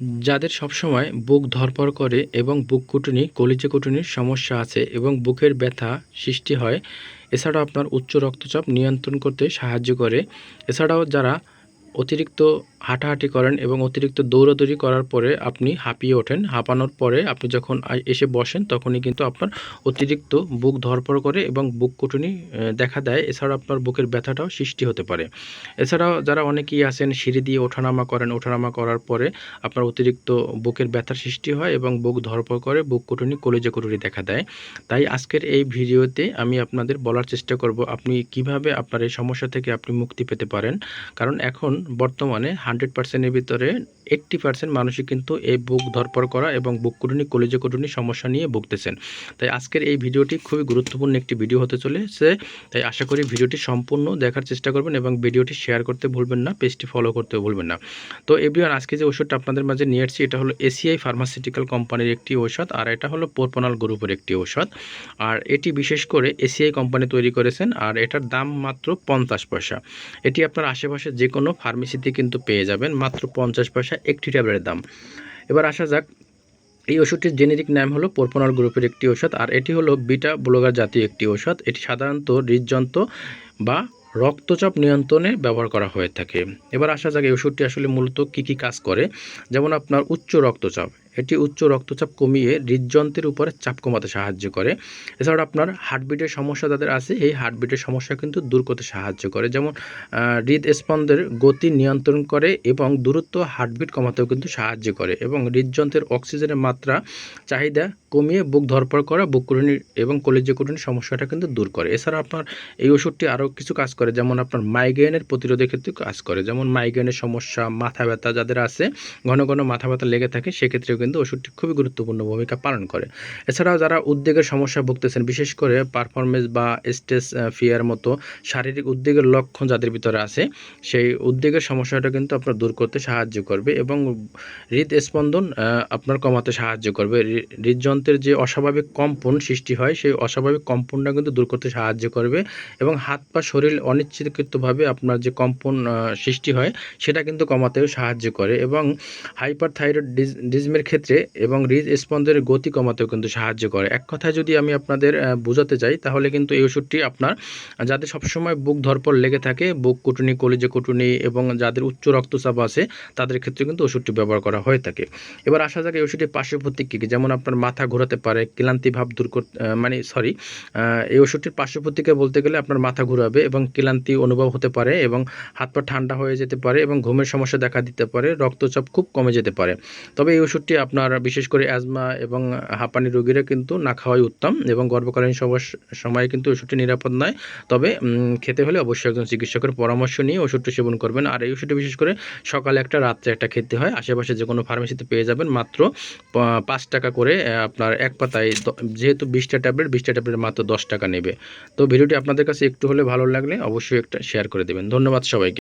যাদের সবসময় বুক ধরপর করে এবং বুক কুটুনি কলিজে কুটুনির সমস্যা আছে এবং বুকের ব্যথা সৃষ্টি হয়, এছাড়াও আপনার উচ্চ রক্তচাপ নিয়ন্ত্রণ করতে সাহায্য করে। এছাড়াও যারা অতিরিক্ত হাঁটাহাঁটি করেন এবং অতিরিক্ত দৌড়াদৌড়ি করার পরে আপনি হাঁপিয়ে ওঠেন। হাঁপানোর পরে আপনি যখন এসে বসেন, তখনই কিন্তু আপনার অতিরিক্ত বুক ধরপড় করে এবং বুক কুটুনি দেখা দেয়। এছাড়া আপনার বুকের ব্যথাটাও সৃষ্টি হতে পারে। এছাড়াও যারা অনেকেই আছেন, সিঁড়ি দিয়ে ওঠানামা করেন, ওঠানামা করার পরে আপনার অতিরিক্ত বুকের ব্যথার সৃষ্টি হয় এবং বুক ধরপড় করে, বুক কুটুনি কলেজে কুটুনি দেখা দেয়। তাই আজকের এই ভিডিওতে আমি আপনাদের বলার চেষ্টা করব, আপনি কীভাবে আপনার এই সমস্যা থেকে আপনি মুক্তি পেতে পারেন। কারণ এখন বর্তমানে হান্ড্রেড পার্সেন্টের ভিতরে এইট্টি পার্সেন্ট মানুষই কিন্তু এই বুক ধরপর করা এবং বুক কুটুনি, কলেজে কুটুনি সমস্যা নিয়ে ভুগতেছেন। তাই আজকের এই ভিডিওটি খুবই গুরুত্বপূর্ণ একটি ভিডিও হতে চলেছে। তাই আশা করি ভিডিওটি সম্পূর্ণ দেখার চেষ্টা করবেন এবং ভিডিওটি শেয়ার করতে ভুলবেন না, পেজটি ফলো করতেও ভুলবেন না। তো এবিআর আজকে যে ওষুধটা আপনাদের মাঝে নিয়ে এসেছি এটা হলো এসিআই ফার্মাসিউটিক্যাল কোম্পানির একটি ঔষধ আর এটা হলো পোরপনাল গ্রুপের একটি ঔষধ আর এটি বিশেষ করে এসিআই কোম্পানি তৈরি করেছেন আর এটার দাম মাত্র পঞ্চাশ পয়সা। এটি আপনার আশেপাশে যে কোনো ফার্মেসিতে কিন্তু পেয়ে যাবেন মাত্র পঞ্চাশ পয়সা একটি ট্যাবলেটের দাম। এবার আসা যাক, এই ওষুধটির জেনেরিক নাম হলো পোরপনাল গ্রুপের একটি ওষুধ, আর এটি হলো বিটা ব্লোগার জাতীয় একটি ওষুধ। এটি সাধারণত হৃদযন্ত্র বা রক্তচাপ নিয়ন্ত্রণে ব্যবহার করা হয়ে থাকে। এবার আসা যাক, এই ওষুধটি আসলে মূলত কী কী কাজ করে। যেমন আপনার উচ্চ রক্তচাপ এটি উচ্চ রক্তচাপ কমিয়ে হৃদযন্ত্রের উপরে চাপ কমাতে সাহায্য করে। এছাড়া আপনার হার্টবিটের সমস্যা যাদের আছে, এই হার্টবিটের সমস্যা কিন্তু দূর করতে সাহায্য করে। যেমন হৃদস্পন্দের গতি নিয়ন্ত্রণ করে এবং দূরত্ব হার্টবিট কমাতেও কিন্তু সাহায্য করে এবং হৃদযন্ত্রের অক্সিজেনের মাত্রা, চাহিদা কমিয়ে বুক ধরপড় করা, বুক কুটুনি এবং কলেজে কুটুনির সমস্যাটা কিন্তু দূর করে। এছাড়া আপনার এই ওষুধটি আরও কিছু কাজ করে, যেমন আপনার মাইগ্রেনের প্রতিরোধের ক্ষেত্রে কাজ করে। যেমন মাইগ্রেনের সমস্যা, মাথা ব্যথা যাদের আছে, ঘন ঘন মাথা ব্যথা লেগে থাকে, সেক্ষেত্রেও কিন্তু ওষুধটি খুবই গুরুত্বপূর্ণ ভূমিকা পালন করে। এছাড়াও যারা উদ্বেগের সমস্যা ভুগতেছেন, বিশেষ করে পারফরমেন্স বা স্ট্রেস ফিয়ার মতো শারীরিক উদ্বেগের লক্ষণ যাদের ভিতরে আছে, সেই উদ্বেগের সমস্যাটা কিন্তু আপনার দূর করতে সাহায্য করবে এবং হৃদস্পন্দন আপনার কমাতে সাহায্য করবে। হৃদযন্ত্রের যে অস্বাভাবিক কম্পন সৃষ্টি হয়, সেই অস্বাভাবিক কম্পনটা কিন্তু দূর করতে সাহায্য করবে এবং হাত পা শরীর অনিচ্ছিতভাবে আপনার যে কম্পন সৃষ্টি হয়, সেটা কিন্তু কমাতেও সাহায্য করে এবং হাইপার থাইরয়েড ডিজমের ক্ষেত্রে এবং হৃদ স্পন্দনের গতি কমাতেও কিন্তু সাহায্য করে। এক কথায় যদি আমি আপনাদের বোঝাতে চাই, তাহলে কিন্তু এই ওষুধটি আপনার, যাদের সবসময় বুক ধরপর লেগে থাকে, বুক কুটুনি, কলিজে কুটুনি এবং যাদের উচ্চ রক্তচাপ আছে, তাদের ক্ষেত্রে কিন্তু ওষুধটি ব্যবহার করা হয়ে থাকে। এবার আসা যাক এই ওষুধটির পার্শ্বপ্রতি কী কী। যেমন আপনার মাথা ঘোরাতে পারে, ক্লান্তি ভাব দূর করতে মানে সরি এই ওষুধটির পার্শ্বপ্রতিক্রিয়া বলতে গেলে আপনার মাথা ঘোরাবে এবং ক্লান্তি অনুভব হতে পারে এবং হাত পা ঠান্ডা হয়ে যেতে পারে এবং ঘুমের সমস্যা দেখা দিতে পারে, রক্তচাপ খুব কমে যেতে পারে। তবে এই ওষুধটি আপনার বিশেষ করে অ্যাজমা এবং হাঁপানি রোগীরা কিন্তু না খাওয়াই উত্তম এবং গর্ভকালীন সময়ে কিন্তু ওষুধটি নিরাপদ নয়। তবে খেতে হলে অবশ্যই একজন চিকিৎসকের পরামর্শ নিয়ে ওষুধটি সেবন করবেন। আর এই ওষুধটি বিশেষ করে সকালে একটা, রাত্রে একটা খেতে হয়। আশেপাশে যে কোনো ফার্মেসিতে পেয়ে যাবেন। মাত্র পাঁচ টাকা করে আপনার এক পাতায় যেহেতু বিশটা ট্যাবলেট বিশটা ট্যাবলেট মাত্র দশ টাকা নেবে। তো ভিডিওটি আপনাদের কাছে একটু হলে ভালো লাগলে অবশ্যই একটা শেয়ার করে দেবেন। ধন্যবাদ সবাইকে।